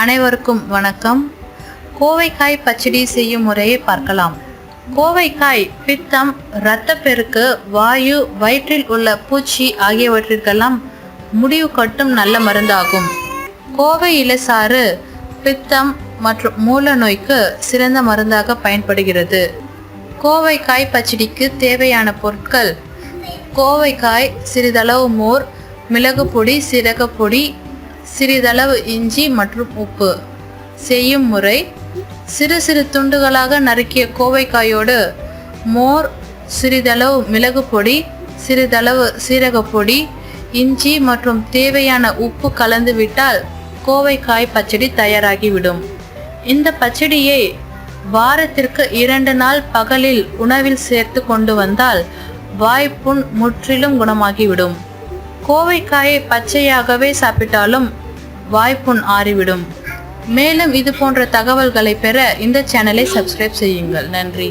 அனைவருக்கும் வணக்கம். கோவைக்காய் பச்சடி செய்யும் முறையை பார்க்கலாம். கோவைக்காய் பித்தம் இரத்தப்பெருக்கு வாயு வயிற்றில் உள்ள பூச்சி ஆகியவற்றிற்கெல்லாம் முடிவு கட்டும் நல்ல மருந்தாகும். கோவை இலசாறு பித்தம் மற்றும் மூல நோய்க்கு சிறந்த மருந்தாக பயன்படுகிறது. கோவைக்காய் பச்சடிக்கு தேவையான பொருட்கள் கோவைக்காய் சிறிதளவு மோர் மிளகுப்பொடி சீரகப்பொடி சிறிதளவு இஞ்சி மற்றும் உப்பு. செய்யும் முறை சிறு சிறு துண்டுகளாக நறுக்கிய கோவைக்காயோடு மோர் சிறிதளவு மிளகு பொடி சிறிதளவு சீரகப்பொடி இஞ்சி மற்றும் தேவையான உப்பு கலந்து விட்டால் கோவைக்காய் பச்சடி தயாராகிவிடும். இந்த பச்சடியை வாரத்திற்கு இரண்டு நாள் பகலில் உணவில் சேர்த்து கொண்டு வந்தால் வாய்ப்புண் முற்றிலும் குணமாகிவிடும். கோவைக்காயை பச்சையாகவே சாப்பிட்டாலும் வாய்ப்புண் ஆறிவிடும். மேலும் இது போன்ற தகவல்களை பெற இந்த சேனலை சப்ஸ்கிரைப் செய்யுங்கள். நன்றி.